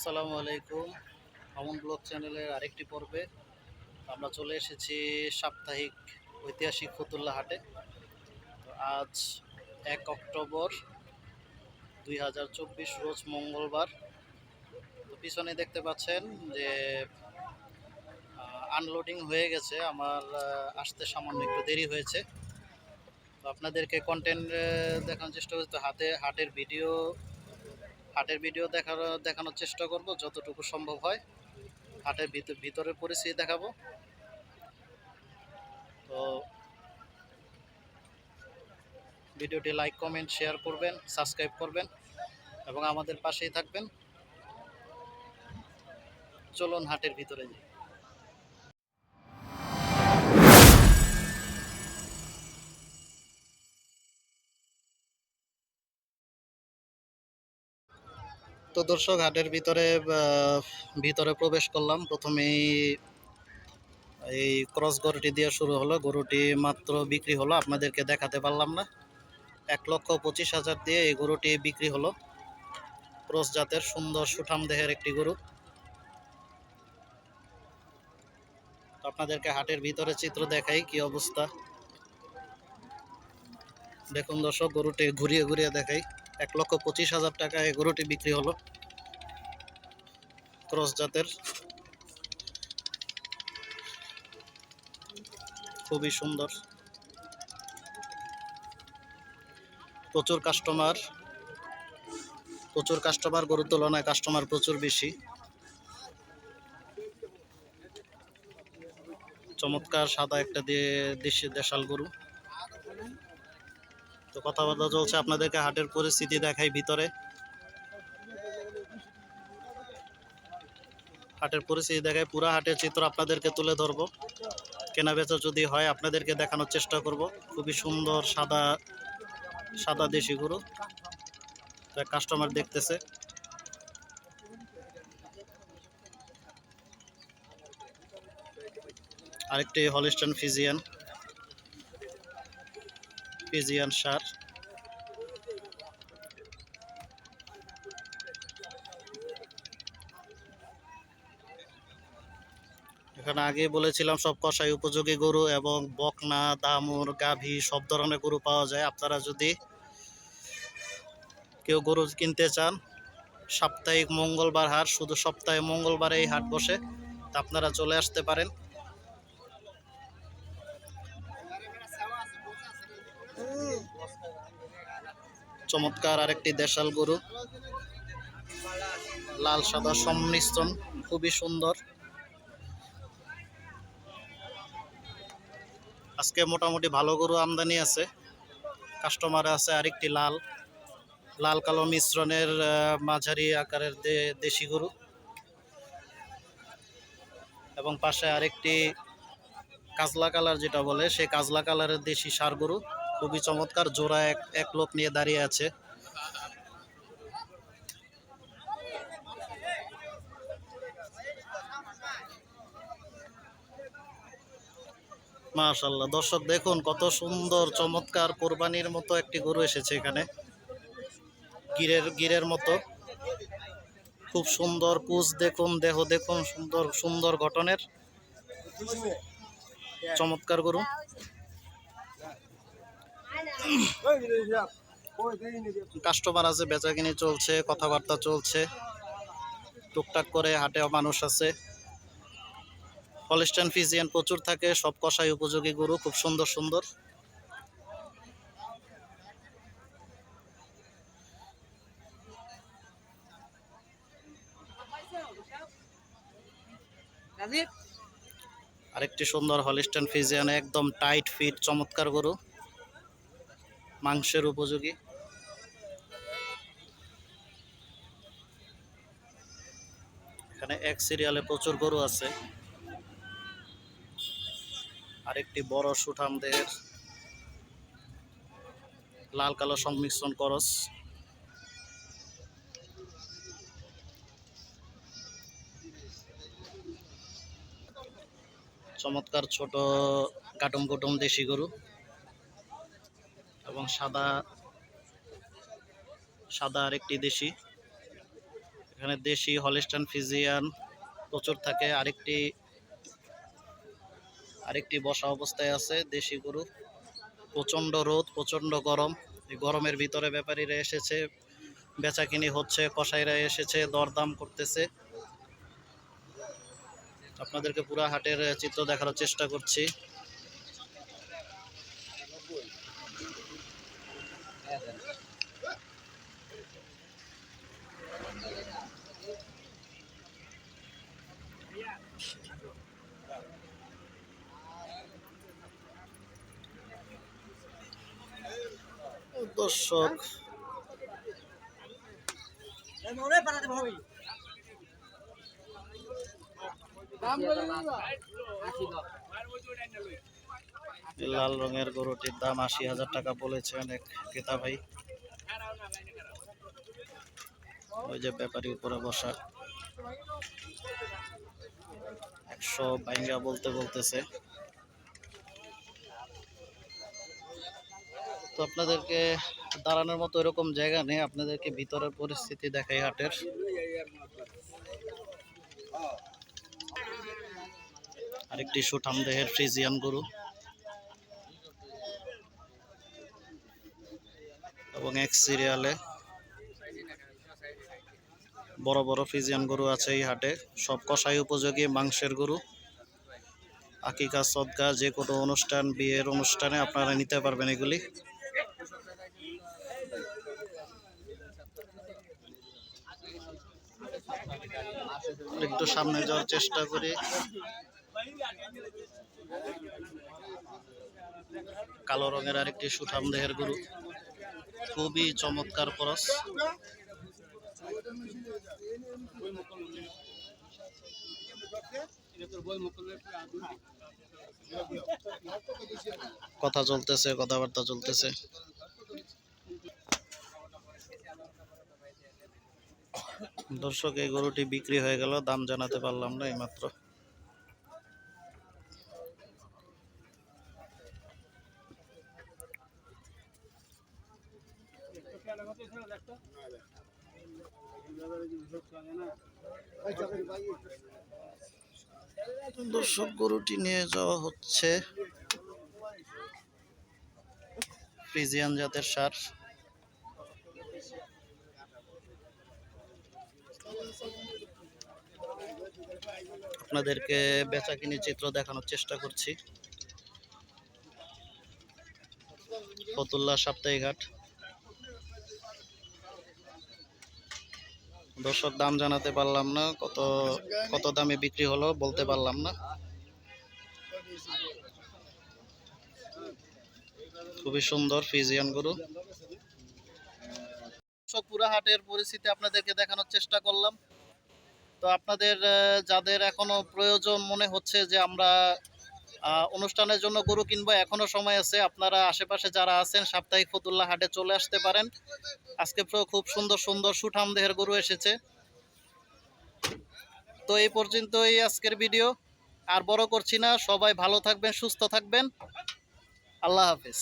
আসসালামু আলাইকুম। অমন ব্লগ চ্যানেলের আরেকটি পর্বে আমরা চলে এসেছি সাপ্তাহিক ঐতিহাসিক ফতুল্লা হাটে। তো আজ এক অক্টোবর দুই হাজার চব্বিশ, রোজ মঙ্গলবার। তো পিছনে দেখতে পাচ্ছেন যে আনলোডিং হয়ে গেছে। আমার আসতে সামান্য একটু দেরি হয়েছে। তো আপনাদেরকে কন্টেন্ট দেখানোর চেষ্টা করছি। তো হাতে, হাটের ভিডিও হাটের ভিডিও দেখার, দেখানোর চেষ্টা করব, যতটুকু সম্ভব হয়। হাটের ভিতর ভিতরে পরিস্থিতি দেখাবো। তো ভিডিওটি লাইক, কমেন্ট, শেয়ার করবেন, সাবস্ক্রাইব করবেন এবং আমাদের পাশেই থাকবেন। চলুন হাটের ভিতরে যাই। তো দর্শক হাটের ভিতরে ভিতরে প্রবেশ করলাম। প্রথমেই এই ক্রস গরুটি দিয়ে শুরু হলো। গরুটি মাত্র বিক্রি হলো, আপনাদেরকে দেখাতে পারলাম না। এক লক্ষ পঁচিশ হাজার দিয়ে এই গরুটি বিক্রি হলো। ক্রস জাতের সুন্দর সুঠাম দেহের একটি গরু। আপনাদেরকে হাটের ভিতরে চিত্র দেখাই কি অবস্থা। দেখুন দর্শক, গরুটি ঘুরিয়ে ঘুরিয়ে দেখাই। এক লক্ষ পঁচিশ হাজার টাকায় গরুটি বিক্রি হলো। ক্রস জাতের। খুবই সুন্দর। প্রচুর কাস্টমার প্রচুর কাস্টমার গরুর তুলনায় কাস্টমার প্রচুর বেশি। চমৎকার সাদা একটা দিয়ে দেশি দেশাল গরু। তো কথাবার্তা চলছে, আপনাদেরকে হাটের পরিস্থিতি দেখাই ভিতরে। হাটের পরিস্থিতি দেখায় পুরা হাটের চিত্র আপনাদেরকে তুলে ধরবো। কেনা বেচা যদি হয়, আপনাদেরকে দেখানোর চেষ্টা করব। খুবই সুন্দর সাদা সাদা দেশি গরু। কাস্টমার দেখতেছে। আরেকটি হলিস্টান ফিজিয়ান ফিজিয়ান সার এখানে আগে বলেছিলাম সব কষাই উপযোগী গরু এবং বকনা, দামুর, গাভী, সব ধরনের গরু পাওয়া যায়। আপনারা যদি কেউ গরু কিনতে চান, সাপ্তাহিক মঙ্গলবার হাট, শুধু সপ্তাহে মঙ্গলবারে এই হাট বসে, তা আপনারা চলে আসতে পারেন। চমৎকার আরেকটি দেশাল গরু। লাল সাদা সম্মিশ্রণ, খুবই সুন্দর। আজকে মোটামুটি ভালো গরু আমদানি আছে। কাস্টমার আছে আরেকটি লাল। লাল কালো মিশ্রণের মাঝারি আকারের দেশি গরু। এবং পাশে আরেকটি কাজলা কালার যেটা বলে সেই কাজলা কালারের দেশি সার গরু। খুবই চমৎকার, জোড়া এক এক লোক নিয়ে দাঁড়িয়ে আছে। মাশাল্লাহ দর্শক, দেখুন কত সুন্দর, চমৎকার কোরবানির মতো একটি গরু এসেছে এখানে। গিরের গিরের মতো। খুব সুন্দর কুচ দেখুন, দেহ দেখুন, সুন্দর সুন্দর গঠনের। চমৎকার গরু। কাস্টমার আছে বেচা কিনে চলছে, কথাবার্তা চলছে। টুকটাক করে হাটে মানুষ আছে। হলিস্টান ফিজিয়ান প্রচুর থাকে, সব কষাই উপযোগী গরু, খুব সুন্দর সুন্দর। আরেকটি সুন্দর হলিস্টান ফিজিয়ান একদম টাইট ফিট চমৎকার গরু। মাংসের উপযোগী। এখানে এক সিরিয়ালে প্রচুর গরু আছে। আরেকটি বড় সুঠাম দেহের লাল কালো সংমিশ্রণ করস। চমৎকার ছোট কাটুম কুটুম দেশি গরু এবং সাদা সাদা আরেকটি দেশি। এখানে দেশি হলিস্টান ফিজিয়ান প্রচুর থাকে। আরেকটি আরেকটি বসা অবস্থায় আছে, দেশি গরু প্রচণ্ড রোদ, প্রচণ্ড গরম। এই গরমের ভিতরে ব্যাপারীরা এসেছে, বেচাকিনি হচ্ছে, কসাইরা এসেছে, দরদাম করতেছে। আপনাদেরকে পুরা হাটের চিত্র দেখানোর চেষ্টা করছি। লাল রঙের গরুটির দাম আশি হাজার টাকা বলেছেন এক ক্রেতা ভাই। ওই যে ব্যাপারী উপরে বসা। একশো বাইঙ্গা বলতে বলতেছে। তো আপনাদেরকে দাঁড়ানোর মতো এরকম জায়গা নেই। আপনাদেরকে ভিতরের পরিস্থিতি দেখাই হাটের। আরেকটি সুঠাম দেহের ফ্রিজিয়ান গরু। এবং এক সিরিয়ালে বড় বড় ফ্রিজিয়ান গরু আছে এই হাটে। সব কষাই উপযোগী, মাংসের গরু। আকিকা, সদকা, যে কোনো অনুষ্ঠান, বিয়ের অনুষ্ঠানে আপনারা নিতে পারবেন এগুলি। একটু সামনে যাওয়ার চেষ্টা করি। কালো রঙের আরেকটি সুঠাম দেহের গরু। খুবই চমৎকার খরচ কথা চলতেছে, কথাবার্তা চলতেছে। দর্শক, এই গরুটি বিক্রি হয়ে গেল, দাম জানাতে পারলাম না এইমাত্র। দর্শক, গরুটি নিয়ে যাওয়া হচ্ছে। ফ্রিজিয়ান জাতের সার। আপনাদেরকে বেচা কিনে চিত্র দেখানোর চেষ্টা করছি। ফতুল্লা সাপ্তাহিক হাট দর্শক, দাম জানাতে পারলাম না, কত কত দামে বিক্রি হলো বলতে পারলাম না। খুবই সুন্দর ফিজিয়ান গরু। পুরা হাটের পরিস্থিতি আপনাদেরকে দেখানোর চেষ্টা করলাম। তো আপনাদের যাদের এখনও প্রয়োজন মনে হচ্ছে যে আমরা অনুষ্ঠানের জন্য গরু কিনবো, এখনও সময় আছে। আপনারা আশেপাশে যারা আছেন, সাপ্তাহিক ফতুল্লা হাটে চলে আসতে পারেন। আজকে খুব সুন্দর সুন্দর সুঠাম দেহের গরু এসেছে। তো এই পর্যন্তই আজকের ভিডিও। আর বড় করছি না, সবাই ভালো থাকবেন, সুস্থ থাকবেন। আল্লাহ হাফিজ।